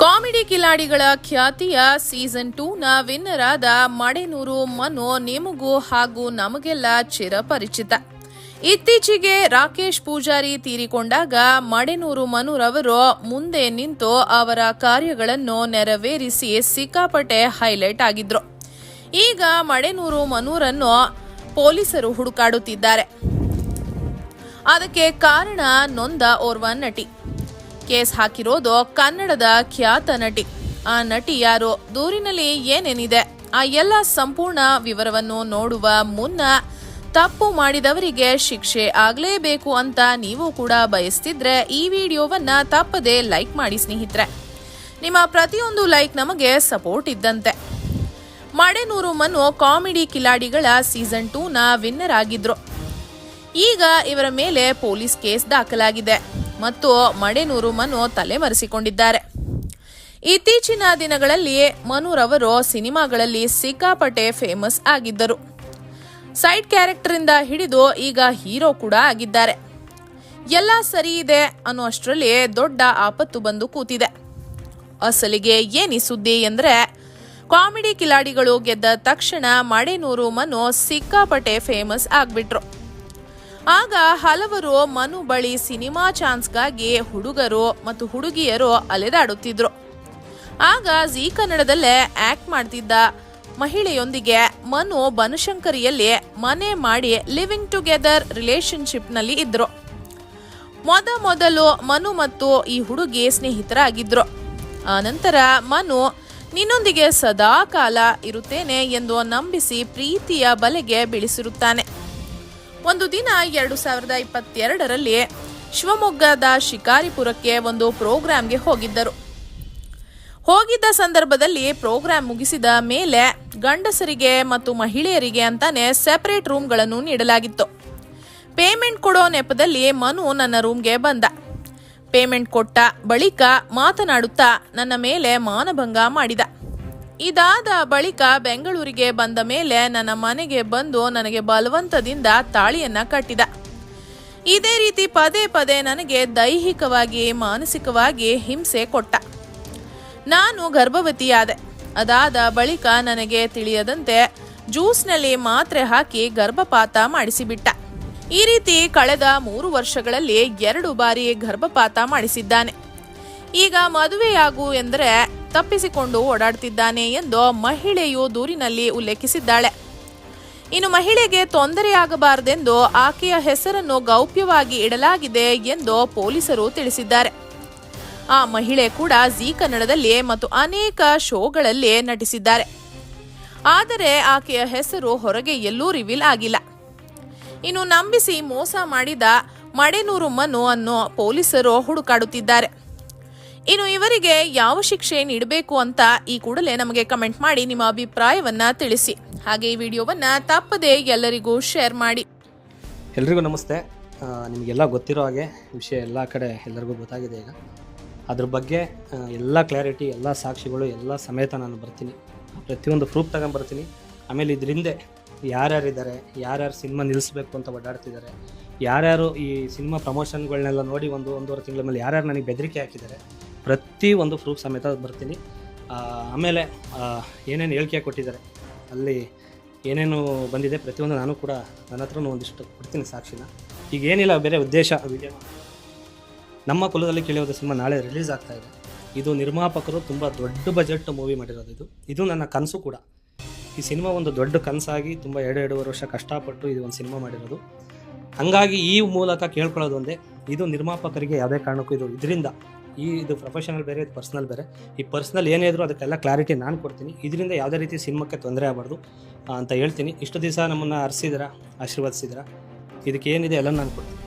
Comedy ಕಿಲಾಡಿಗಳ ಖ್ಯಾತಿಯ season ಟೂನ winner ಆದ ಮಡೆನೂರು ಮನು ನಿಮಗೂ ಹಾಗೂ ನಮಗೆಲ್ಲ ಚಿರಪರಿಚಿತ. ಇತ್ತೀಚೆಗೆ ರಾಕೇಶ್ ಪೂಜಾರಿ ತೀರಿಕೊಂಡಾಗ ಮಡೆನೂರು ಮನುರವರು ಮುಂದೆ ನಿಂತು ಅವರ ಕಾರ್ಯಗಳನ್ನು ನೆರವೇರಿಸಿ ಸಿಕ್ಕಾಪಟ್ಟೆ ಹೈಲೈಟ್ ಆಗಿದ್ರು. ಈಗ ಮಡೆನೂರು ಮನೂರನ್ನು ಪೊಲೀಸರು ಹುಡುಕಾಡುತ್ತಿದ್ದಾರೆ. ಅದಕ್ಕೆ ಕಾರಣ ನೊಂದ ಓರ್ವ ನಟಿ. ಕೇಸ್ ಹಾಕಿರೋದು ಕನ್ನಡದ ಖ್ಯಾತ ನಟಿ. ಆ ನಟಿ ಯಾರು? ದೂರಿನಲ್ಲಿ ಏನೇನಿದೆ? ಆ ಎಲ್ಲ ಸಂಪೂರ್ಣ ವಿವರವನ್ನು ನೋಡುವ ಮುನ್ನ ತಪ್ಪು ಮಾಡಿದವರಿಗೆ ಶಿಕ್ಷೆ ಆಗಲೇಬೇಕು ಅಂತ ನೀವು ಕೂಡ ಬಯಸ್ತಿದ್ರೆ ಈ ವಿಡಿಯೋವನ್ನ ತಪ್ಪದೆ ಲೈಕ್ ಮಾಡಿ ಸ್ನೇಹಿತರೆ. ನಿಮ್ಮ ಪ್ರತಿಯೊಂದು ಲೈಕ್ ನಮಗೆ ಸಪೋರ್ಟ್ ಇದ್ದಂತೆ. ಮಡೆನೂರು ಮನು ಕಾಮಿಡಿ ಕಿಲಾಡಿಗಳ ಸೀಸನ್ ಟೂನ ವಿನ್ನರ್ ಆಗಿದ್ರು. ಈಗ ಇವರ ಮೇಲೆ ಪೊಲೀಸ್ ಕೇಸ್ ದಾಖಲಾಗಿದೆ. ಮತ್ತು ಮಡೆನೂರು ಮನು ತಲೆಮರೆಸಿಕೊಂಡಿದ್ದಾರೆ. ಇತ್ತೀಚಿನ ದಿನಗಳಲ್ಲಿ ಮನುರವರು ಸಿನಿಮಾಗಳಲ್ಲಿ ಸಿಕ್ಕಾಪಟ್ಟೆ ಫೇಮಸ್ ಆಗಿದ್ದರು. ಸೈಡ್ ಕ್ಯಾರೆಕ್ಟರ್ ಇಂದ ಹಿಡಿದು ಈಗ ಹೀರೋ ಕೂಡ ಆಗಿದ್ದಾರೆ. ಎಲ್ಲ ಸರಿ ಇದೆ ಅನ್ನೋ ಅಷ್ಟರಲ್ಲಿ ದೊಡ್ಡ ಆಪತ್ತು ಬಂದು ಕೂತಿದೆ. ಅಸಲಿಗೆ ಏನಿ ಸುದ್ದಿ ಎಂದ್ರೆ, ಕಾಮಿಡಿ ಕಿಲಾಡಿಗಳು ಗೆದ್ದ ತಕ್ಷಣ ಮಡೆನೂರು ಮನು ಸಿಕ್ಕಾಪಟ್ಟೆ ಫೇಮಸ್ ಆಗ್ಬಿಟ್ರು. ಆಗ ಹಲವರು ಮನು ಬಳಿ ಸಿನಿಮಾ ಚಾನ್ಸ್ಗಾಗಿ ಹುಡುಗರು ಮತ್ತು ಹುಡುಗಿಯರು ಅಲೆದಾಡುತ್ತಿದ್ರು. ಆಗ ಜಿ ಕನ್ನಡದಲ್ಲೇ ಆಕ್ಟ್ ಮಾಡ್ತಿದ್ದ ಮಹಿಳೆಯೊಂದಿಗೆ ಮನು ಬನಶಂಕರಿಯಲ್ಲಿ ಮನೆ ಮಾಡಿ ಲಿವಿಂಗ್ ಟುಗೆದರ್ ರಿಲೇಶನ್ಶಿಪ್ನಲ್ಲಿ ಇದ್ರು. ಮೊದ ಮೊದಲು ಮನು ಮತ್ತು ಈ ಹುಡುಗಿ ಸ್ನೇಹಿತರಾಗಿದ್ರು. ಆನಂತರ ಮನು, ನಿನ್ನೊಂದಿಗೆ ಸದಾ ಕಾಲ ಇರುತ್ತೇನೆ ಎಂದು ನಂಬಿಸಿ ಪ್ರೀತಿಯ ಬಲೆಗೆ ಬೀಳಿಸಿರುತ್ತಾನೆ. ಒಂದು ದಿನ ಎರಡು ಸಾವಿರದ ಇಪ್ಪತ್ತೆರಡರಲ್ಲಿ ಶಿವಮೊಗ್ಗದ ಶಿಕಾರಿಪುರಕ್ಕೆ ಒಂದು ಪ್ರೋಗ್ರಾಂಗೆ ಹೋಗಿದ್ದರು. ಹೋಗಿದ್ದ ಸಂದರ್ಭದಲ್ಲಿ ಪ್ರೋಗ್ರಾಂ ಮುಗಿಸಿದ ಮೇಲೆ ಗಂಡಸರಿಗೆ ಮತ್ತು ಮಹಿಳೆಯರಿಗೆ ಅಂತಾನೆ ಸೆಪರೇಟ್ ರೂಮ್ಗಳನ್ನು ನೀಡಲಾಗಿತ್ತು. ಪೇಮೆಂಟ್ ಕೊಡೋ ನೆಪದಲ್ಲಿ ಮನು ನನ್ನ ರೂಮ್ಗೆ ಬಂದ. ಪೇಮೆಂಟ್ ಕೊಟ್ಟ ಬಳಿಕ ಮಾತನಾಡುತ್ತಾ ನನ್ನ ಮೇಲೆ ಮಾನಭಂಗ ಮಾಡಿದ. ಇದಾದ ಬಳಿಕ ಬೆಂಗಳೂರಿಗೆ ಬಂದ ಮೇಲೆ ನನ್ನ ಮನೆಗೆ ಬಂದು ನನಗೆ ಬಲವಂತದಿಂದ ತಾಳಿಯನ್ನ ಕಟ್ಟಿದ. ಇದೇ ರೀತಿ ಪದೇ ಪದೇ ನನಗೆ ದೈಹಿಕವಾಗಿ, ಮಾನಸಿಕವಾಗಿ ಹಿಂಸೆ ಕೊಟ್ಟ. ನಾನು ಗರ್ಭವತಿಯಾದೆ. ಅದಾದ ಬಳಿಕ ನನಗೆ ತಿಳಿಯದಂತೆ ಜ್ಯೂಸ್ನಲ್ಲಿ ಮಾತ್ರೆ ಹಾಕಿ ಗರ್ಭಪಾತ ಮಾಡಿಸಿಬಿಟ್ಟ. ಈ ರೀತಿ ಕಳೆದ ಮೂರು ವರ್ಷಗಳಲ್ಲಿ ಎರಡು ಬಾರಿ ಗರ್ಭಪಾತ ಮಾಡಿಸಿದ್ದಾನೆ. ಈಗ ಮದುವೆಯಾಗು ಎಂದರೆ ತಪ್ಪಿಸಿಕೊಂಡು ಓಡಾಡ್ತಿದ್ದಾನೆ ಎಂದು ಮಹಿಳೆಯು ದೂರಿನಲ್ಲಿ ಉಲ್ಲೇಖಿಸಿದ್ದಾಳೆ. ಇನ್ನು ಮಹಿಳೆಗೆ ತೊಂದರೆಯಾಗಬಾರದೆಂದು ಆಕೆಯ ಹೆಸರನ್ನು ಗೌಪ್ಯವಾಗಿ ಇಡಲಾಗಿದೆ ಎಂದು ಪೊಲೀಸರು ತಿಳಿಸಿದ್ದಾರೆ. ಆ ಮಹಿಳೆ ಕೂಡ ಜೀ ಕನ್ನಡದಲ್ಲಿ ಮತ್ತು ಅನೇಕ ಶೋಗಳಲ್ಲಿ ನಟಿಸಿದ್ದಾರೆ. ಆದರೆ ಆಕೆಯ ಹೆಸರು ಹೊರಗೆ ಎಲ್ಲೂ ರಿವೀಲ್ ಆಗಿಲ್ಲ. ಇನ್ನು ನಂಬಿಸಿ ಮೋಸ ಮಾಡಿದ ಮಡೆನೂರು ಮನು ಅನ್ನು ಪೊಲೀಸರು ಹುಡುಕಾಡುತ್ತಿದ್ದಾರೆ. ಇನ್ನು ಇವರಿಗೆ ಯಾವ ಶಿಕ್ಷೆ ನೀಡಬೇಕು ಅಂತ ಈ ಕೂಡಲೇ ನಮಗೆ ಕಮೆಂಟ್ ಮಾಡಿ ನಿಮ್ಮ ಅಭಿಪ್ರಾಯವನ್ನ ತಿಳಿಸಿ. ಹಾಗೆ ಈ ವಿಡಿಯೋವನ್ನ ತಪ್ಪದೇ ಎಲ್ಲರಿಗೂ ಶೇರ್ ಮಾಡಿ. ಎಲ್ರಿಗೂ ನಮಸ್ತೆ. ನಿಮಗೆಲ್ಲ ಗೊತ್ತಿರೋ ಹಾಗೆ ವಿಷಯ ಎಲ್ಲ ಕಡೆ ಎಲ್ಲರಿಗೂ ಗೊತ್ತಾಗಿದೆ ಈಗ. ಅದ್ರ ಬಗ್ಗೆ ಎಲ್ಲ ಕ್ಲಾರಿಟಿ, ಎಲ್ಲ ಸಾಕ್ಷಿಗಳು, ಎಲ್ಲ ಸಮೇತ ನಾನು ಬರ್ತೀನಿ. ಪ್ರತಿಯೊಂದು ಪ್ರೂಫ್ ತಗೊಂಬರ್ತೀನಿ. ಆಮೇಲೆ ಇದರಿಂದ ಯಾರ್ಯಾರಿದ್ದಾರೆ, ಯಾರ್ಯಾರು ಸಿನಿಮಾ ನಿಲ್ಲಿಸ್ಬೇಕು ಅಂತ ಓಡಾಡ್ತಿದ್ದಾರೆ ಯಾರ್ಯಾರು ಈ ಸಿನಿಮಾ ಪ್ರಮೋಷನ್ಗಳನ್ನೆಲ್ಲ ನೋಡಿ ಒಂದು ಒಂದೂವರೆ ತಿಂಗಳ ಮೇಲೆ ಯಾರ್ಯಾರು ನನಗೆ ಬೆದರಿಕೆ ಹಾಕಿದ್ದಾರೆ ಪ್ರತಿ ಒಂದು ಪ್ರೂಫ್ ಸಮೇತ ಬರ್ತೀನಿ. ಆಮೇಲೆ ಏನೇನು ಹೇಳಿಕೆ ಕೊಟ್ಟಿದ್ದಾರೆ, ಅಲ್ಲಿ ಏನೇನು ಬಂದಿದೆ ಪ್ರತಿಯೊಂದು ನಾನು ಕೂಡ ನನ್ನ ಹತ್ರನೂ ಒಂದಿಷ್ಟು ಕೊಡ್ತೀನಿ ಸಾಕ್ಷಿನ. ಈಗ ಏನಿಲ್ಲ, ಬೇರೆ ಉದ್ದೇಶ ವಿಡಿಯೋ ನಮ್ಮ ಕುಲದಲ್ಲಿ ಕೇಳಿಯೋದು ಸಿನಿಮಾ ನಾಳೆ ರಿಲೀಸ್ ಆಗ್ತಾ ಇದೆ. ಇದು ನಿರ್ಮಾಪಕರು ತುಂಬ ದೊಡ್ಡ ಬಜೆಟ್ ಮೂವಿ ಮಾಡಿರೋದು ಇದು. ಇದು ನನ್ನ ಕನಸು ಕೂಡ. ಈ ಸಿನಿಮಾ ಒಂದು ದೊಡ್ಡ ಕನಸಾಗಿ ತುಂಬ ಎರಡು ಎರಡೂವರೆ ವರ್ಷ ಕಷ್ಟಪಟ್ಟು ಇದು ಒಂದು ಸಿನಿಮಾ ಮಾಡಿರೋದು. ಹಾಗಾಗಿ ಈ ಮೂಲಕ ಕೇಳ್ಕೊಳ್ಳೋದು ಒಂದೇ, ಇದು ನಿರ್ಮಾಪಕರಿಗೆ ಯಾವುದೇ ಕಾರಣಕ್ಕೂ ಇದು ಇದರಿಂದ ಈ ಇದು ಪ್ರೊಫೆಷನಲ್ ಬೇರೆ, ಇದು ಪರ್ಸ್ನಲ್ ಬೇರೆ. ಈ ಪರ್ಸ್ನಲ್ ಏನೇ ಇದ್ರೂ ಅದಕ್ಕೆಲ್ಲ ಕ್ಲಾರಿಟಿ ನಾನು ಕೊಡ್ತೀನಿ. ಇದರಿಂದ ಯಾವುದೇ ರೀತಿ ಸಿನಿಮಾಕ್ಕೆ ತೊಂದರೆ ಆಗಬಾರ್ದು ಅಂತ ಹೇಳ್ತೀನಿ. ಇಷ್ಟು ದಿವಸ ನಮ್ಮನ್ನು ಅರಿಸಿದಿರ ಆಶೀರ್ವದಿಸಿದ್ರ ಇದಕ್ಕೆ ಏನಿದೆ ಎಲ್ಲ ನಾನು ಕೊಡ್ತೀನಿ.